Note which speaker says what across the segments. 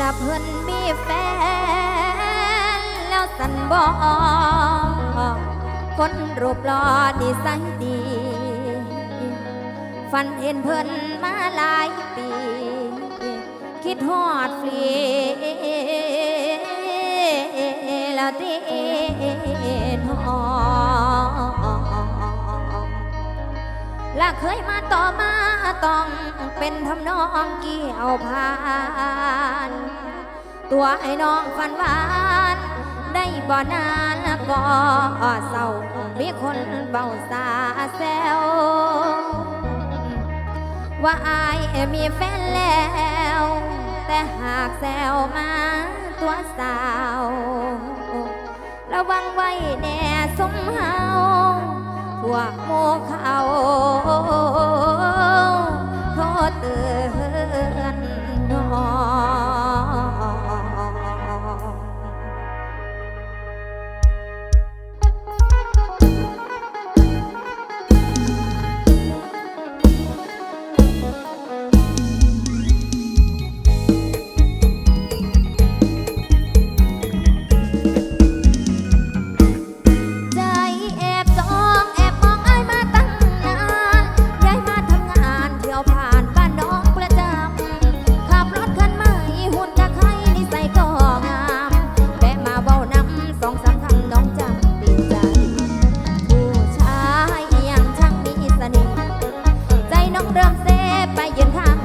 Speaker 1: ละเพิ่มีแฟน แล้วสันบอก คนรูปล่อนิสัยดี ฝันเห็นเพิ่นมาหลายปี คิดฮอดฟรีแล้วเตนหอและเคยมาต่อมาต้องเป็นทำนองเกี่ยวพานตัวไอ้น้องฝันหวาน ได้บ่อนาน บ่เศร้ามีคนเบาสาแซวว่าอายมีแฟนแล้ว แต่หากแซวมาตัวสาว ระวังไว้แน่สมเฮาพวกโมเขา น้องเริ่มเซไปยืนข้าง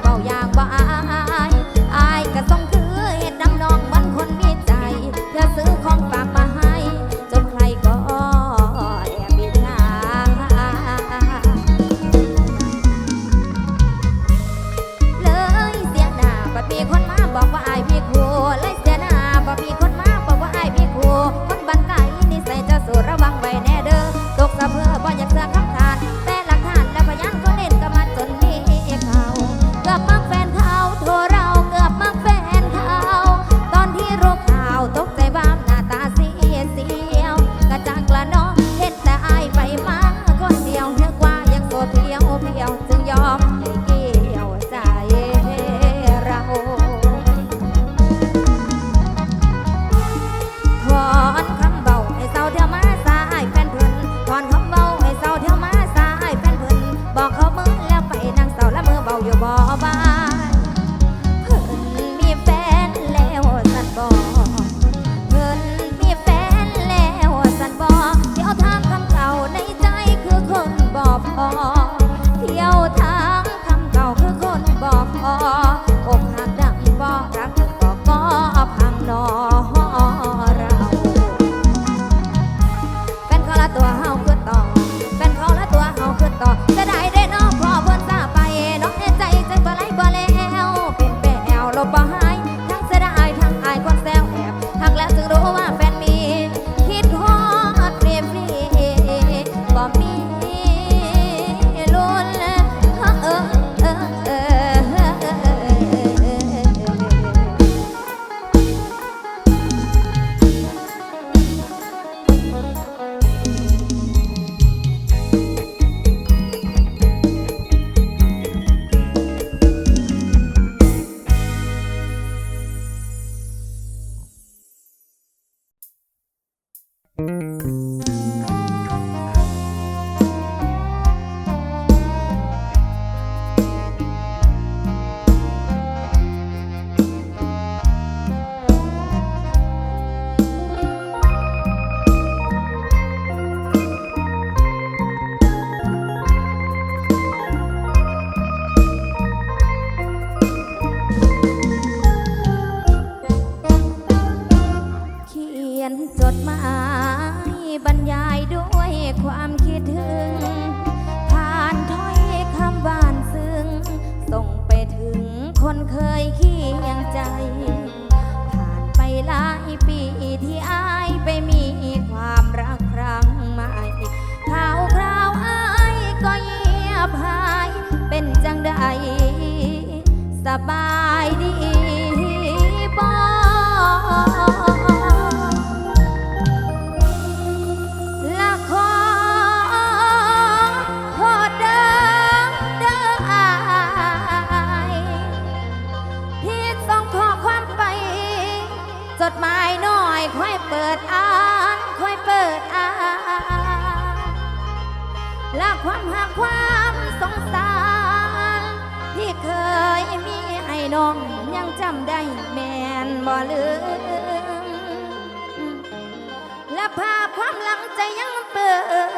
Speaker 1: Música จดหมายน้อยค่อยเปิดอ่านค่อยเปิดอ่านและความหักความสงสาร ที่เคยมีให้น้องยังจำได้แม่นบ่ลืมและภาพความหลังใจยังเปิด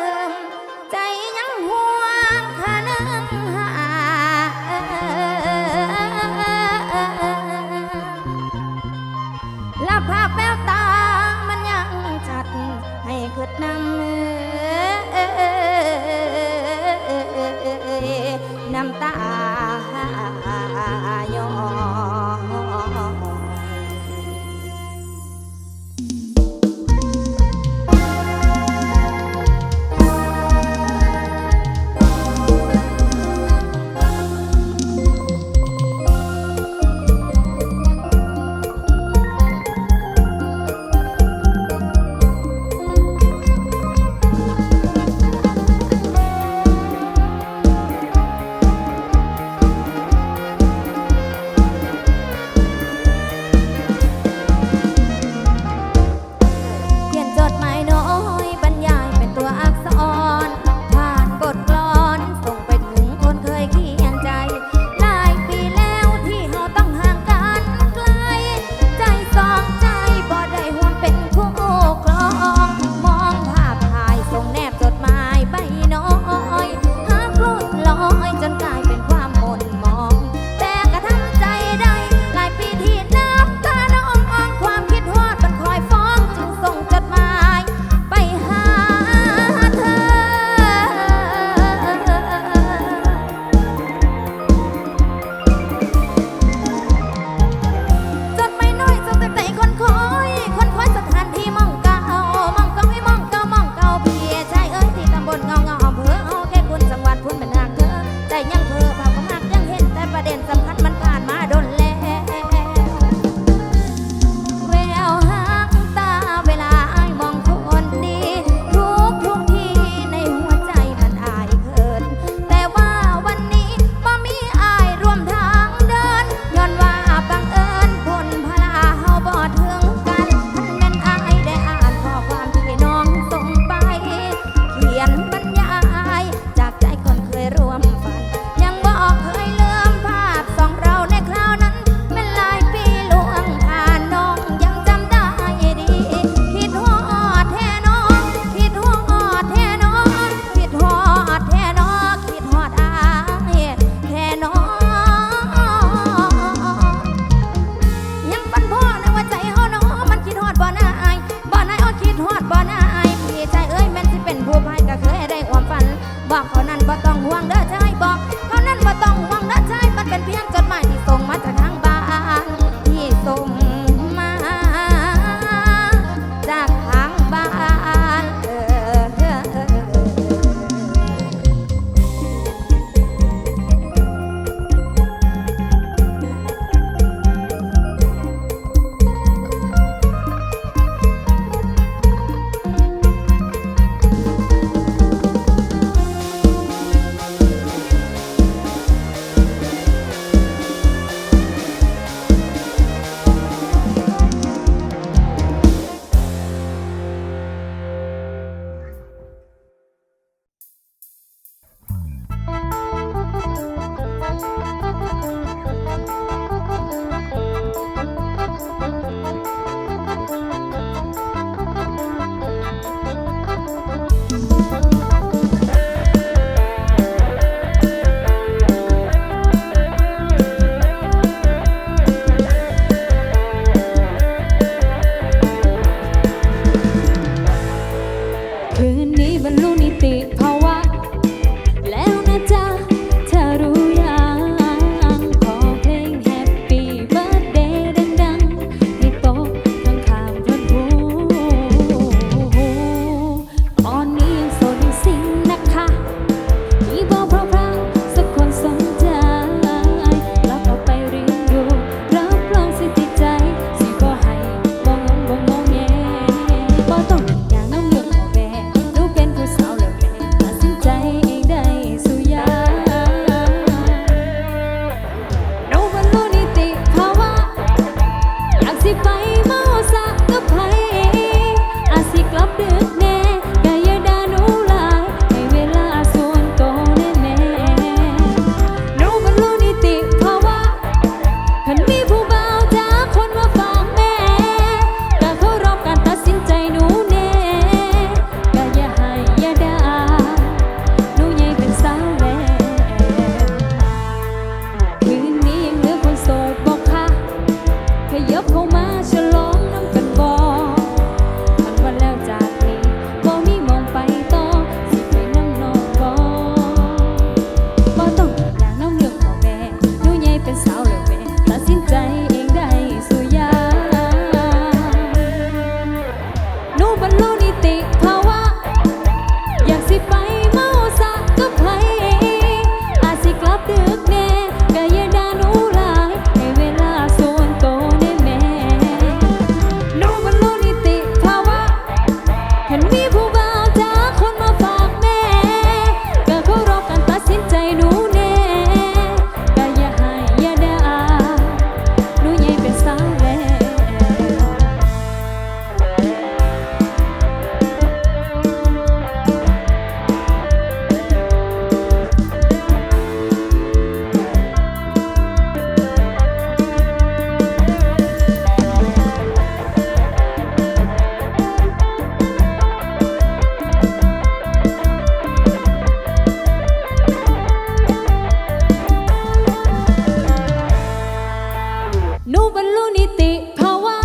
Speaker 1: บรรลุนิติ
Speaker 2: ภาวะ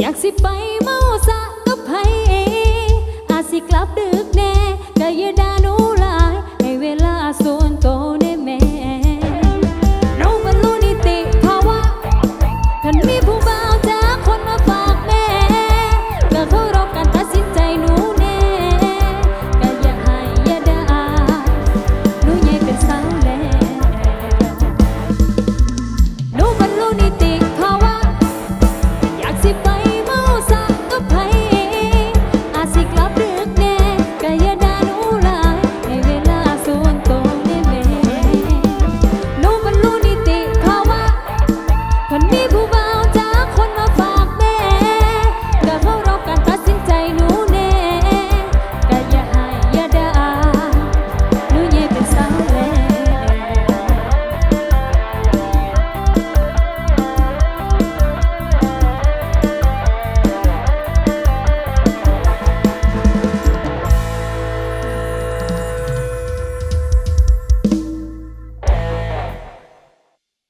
Speaker 2: อยากสิไป